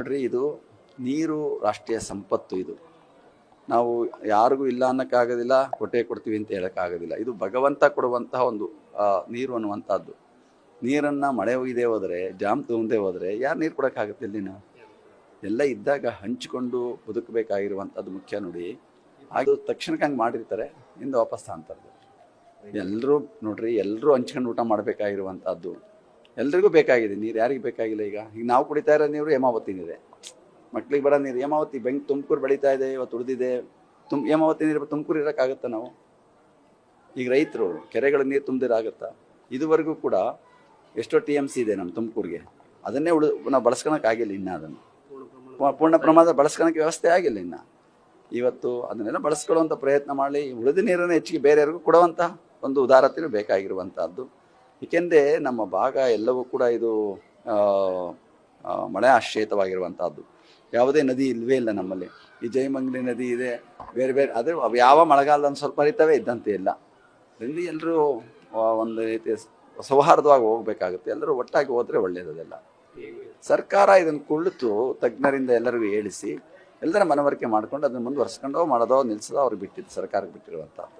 ನೋಡ್ರಿ ಇದು ನೀರು ರಾಷ್ಟ್ರೀಯ ಸಂಪತ್ತು ಇದು. ನಾವು ಯಾರಿಗೂ ಇಲ್ಲ ಅನ್ನೋಕ್ಕಾಗೋದಿಲ್ಲ, ಕೊಟ್ಟೆ ಕೊಡ್ತೀವಿ ಅಂತ ಹೇಳೋಕ್ಕಾಗೋದಿಲ್ಲ. ಇದು ಭಗವಂತ ಕೊಡುವಂತಹ ಒಂದು ನೀರು ಅನ್ನುವಂಥದ್ದು. ನೀರನ್ನು ಮಳೆ ಒಯ್ದೇ ಹೋದರೆ, ಜಾಮ್ ತುಂಬದೆ ಹೋದರೆ ಯಾರು ನೀರು ಕೊಡೋಕ್ಕಾಗುತ್ತೆ ಇಲ್ಲಿನ ಎಲ್ಲ ಇದ್ದಾಗ ಹಂಚಿಕೊಂಡು ಬದುಕಬೇಕಾಗಿರುವಂಥದ್ದು ಮುಖ್ಯ ನೋಡಿ. ಅದು ತಕ್ಷಣಕ್ಕೆ ಹಂಗೆ ಮಾಡಿರ್ತಾರೆ ಇಂದು ವಾಪಸ್ ಅಂತಾರೆ ಎಲ್ಲರೂ ನೋಡ್ರಿ, ಎಲ್ಲರೂ ಹಂಚ್ಕೊಂಡು ಊಟ ಮಾಡಬೇಕಾಗಿರುವಂಥದ್ದು. ಎಲ್ರಿಗೂ ಬೇಕಾಗಿದೆ, ನೀರು ಯಾರಿಗೆ ಬೇಕಾಗಿಲ್ಲ ಈಗ. ಈಗ ನಾವು ಕುಡಿತಾ ಇರೋ ನೀರು ಹೇಮಾವತಿ ನೀರೇ ಮಕ್ಳಿಗೆ ಬರೋ ನೀರು, ಹೇಮಾವತಿ ಬೆಂಗ್ ತುಮಕೂರು ಬೆಳೀತಾ ಇದೆ, ಇವತ್ತು ಉಳಿದಿದೆ ತುಮ್, ಹೇಮಾವತಿ ನೀರು ತುಮಕೂರು ಇರೋಕ್ಕಾಗತ್ತಾ ನಾವು? ಈಗ ರೈತರು ಕೆರೆಗಳ ನೀರು ತುಂಬಿದಿರಾಗತ್ತಾ ಇದುವರೆಗೂ ಕೂಡ ಎಷ್ಟೋ ಟಿ ಎಂ ಸಿ ಇದೆ ನಮ್ಮ ತುಮಕೂರಿಗೆ. ಅದನ್ನೇ ಉಳಿ, ನಾವು ಬಳಸ್ಕೊಳಕ್ಕಾಗಿಲ್ಲ ಇನ್ನೂ ಅದನ್ನು. ಪೂರ್ಣ ಪ್ರಮಾಣದ ಬಳಸ್ಕೊಳಕ್ಕೆ ವ್ಯವಸ್ಥೆ ಆಗಿಲ್ಲ ಇನ್ನು. ಇವತ್ತು ಅದನ್ನೆಲ್ಲ ಬಳಸ್ಕೊಳ್ಳುವಂಥ ಪ್ರಯತ್ನ ಮಾಡಿ, ಉಳಿದ ನೀರನ್ನು ಹೆಚ್ಚಿಗೆ ಬೇರೆಯವ್ರಿಗೂ ಕೊಡುವಂಥ ಒಂದು ಉದಾರತೆಯೂ ಬೇಕಾಗಿರುವಂಥದ್ದು ಏಕೆಂದರೆ ನಮ್ಮ ಭಾಗ ಎಲ್ಲವೂ ಕೂಡ ಇದು ಮಳೆ ಆಶ್ರಯಿತವಾಗಿರುವಂಥದ್ದು ಯಾವುದೇ ನದಿ ಇಲ್ಲವೇ ಇಲ್ಲ ನಮ್ಮಲ್ಲಿ. ಈ ಜಯಮಂಗ್ಲಿ ನದಿ ಇದೆ, ಬೇರೆ ಬೇರೆ ಅದೇ ಯಾವ ಮಳೆಗಾಲದಲ್ಲಿ ಸ್ವಲ್ಪ ಹರಿತವೇ ಇದ್ದಂತೆ ಇಲ್ಲ. ಅದರಿಂದ ಎಲ್ಲರೂ ಒಂದು ರೀತಿಯ ಸೌಹಾರ್ದವಾಗಿ ಹೋಗ್ಬೇಕಾಗುತ್ತೆ. ಎಲ್ಲರೂ ಒಟ್ಟಾಗಿ ಹೋದರೆ ಒಳ್ಳೆಯದು ಅದೆಲ್ಲ ಸರ್ಕಾರ ಇದನ್ನು ಕುಳಿತು ತಜ್ಞರಿಂದ ಎಲ್ಲರಿಗೂ ಹೇಳಿಸಿ, ಎಲ್ಲರ ಮನವರಿಕೆ ಮಾಡ್ಕೊಂಡು ಅದನ್ನು ಮುಂದುವರ್ಸ್ಕೊಂಡೋ ಮಾಡೋದೋ ನಿಲ್ಸೋದೋ ಅವ್ರಿಗೆ ಬಿಟ್ಟಿದ್ದು ಸರ್ಕಾರಕ್ಕೆ ಬಿಟ್ಟಿರುವಂಥದ್ದು